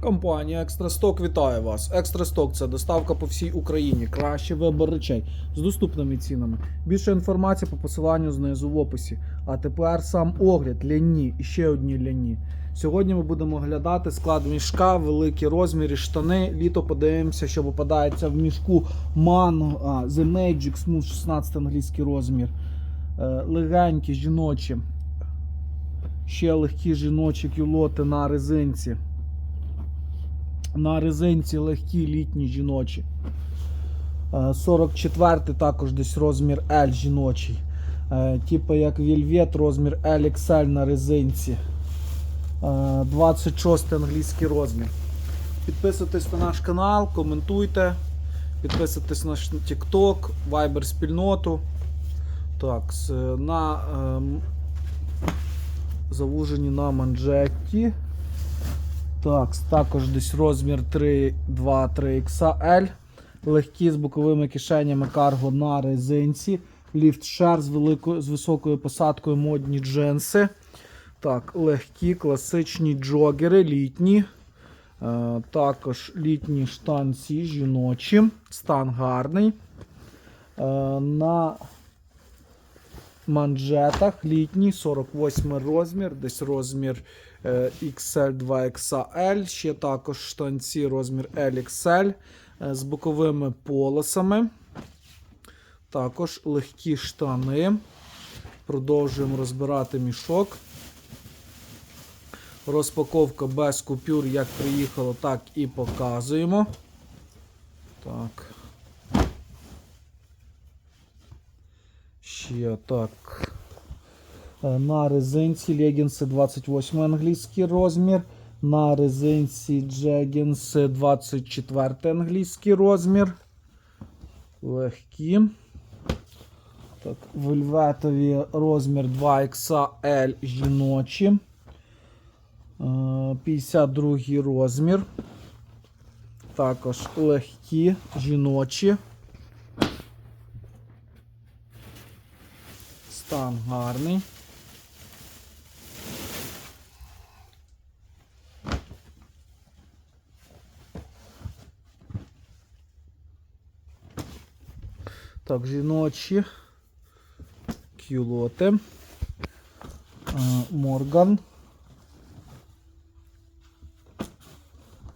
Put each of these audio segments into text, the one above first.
Компанія Екстрасток вітає вас. Екстрасток це доставка по всій Україні. Кращий вибір речей з доступними цінами. Більше інформації по посиланню знизу в описі. А тепер сам огляд ляні і ще одні ляні. Сьогодні ми будемо оглядати склад мішка, великі розміри, штани. Літо подивимося, що попадається в мішку Mano, а, The Magic Smooth 16 англійський розмір. Е, легенькі жіночі. Ще легкі жіночі кюлоти на резинці. На резинці легкі літні жіночі. Е, 44 також десь розмір L жіночий. Е, Типу як Velvet, розмір LXL на резинці. Е, 26 англійський розмір. Підписуйтесь на наш канал, коментуйте. Підписуйтесь на наш TikTok, Viber спільноту. Так, на ем, завужені на манжеті. Так, також десь розмір 3, 2, 3 XL. Легкі з боковими кишенями карго на резинці. Ліфт шар з, з високою посадкою модні джинси. Так, легкі, класичні джогери, літні. Е, також літні штанці жіночі. Стан гарний. Е, на манжетах літній 48 розмір, десь розмір XL 2XL, ще також штанці розмір LXL е, з боковими полосами. Також легкі штани. Продовжуємо розбирати мішок. Розпаковка без купюр, як приїхало, так і показуємо. Так. Ще так. Е, На резинці легінси 28 англійський розмір. На резинці джегінси 24 англійський розмір. Легкі. Так, вельветові розмір 2XL жіночі. Е, 52 розмір. Також легкі жіночі. Стан гарний. Так, жіночі. Кюлоти. Е, Морган.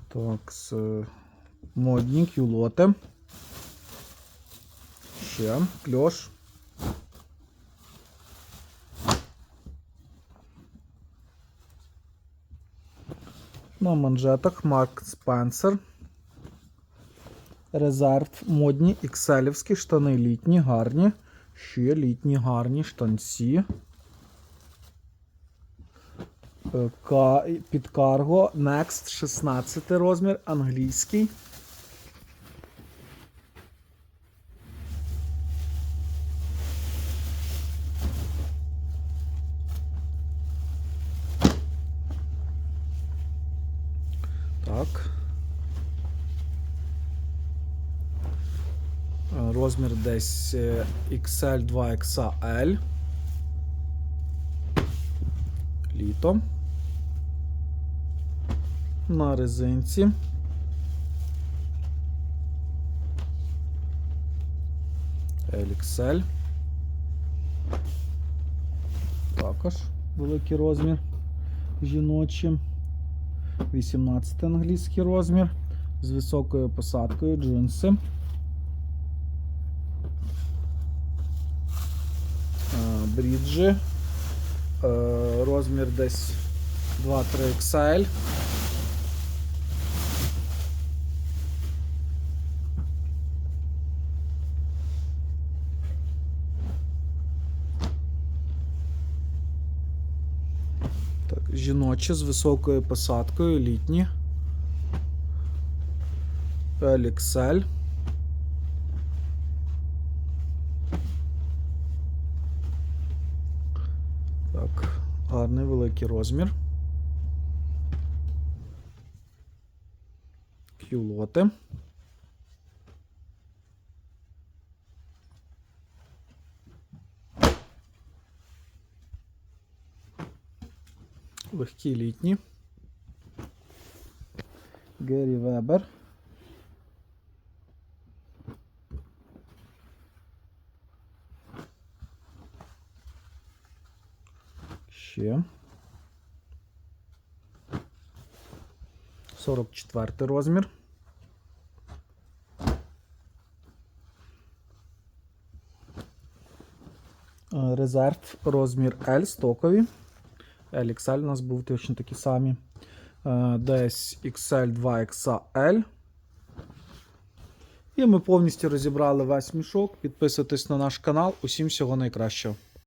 Так, е, модні кюлоти. Ще кльош. На манжетах Марк Спенсер. Резерв модні ікселівські штани літні, гарні. Ще літні гарні штанці. Е, Під карго Next 16 розмір англійський. Так. Е, Розмір десь е, XL 2XL. Літо. На резинці. LXL. Також великий розмір жіночі. 18 англійський розмір з високою посадкою джинси. Е, Е, Розмір десь 2-3 XL. Так, жіночі з високою посадкою, літні. LXL. Так, гарний великий розмір. Кюлоти. Легкі літні. Гері Вебер. Ще. 44 розмір. Е, Резерв розмір L стокові. L, XL у нас був точно такі самі. Е, Десь XL 2XL. І ми повністю розібрали весь мішок. Підписуйтесь на наш канал. Усім всього найкращого.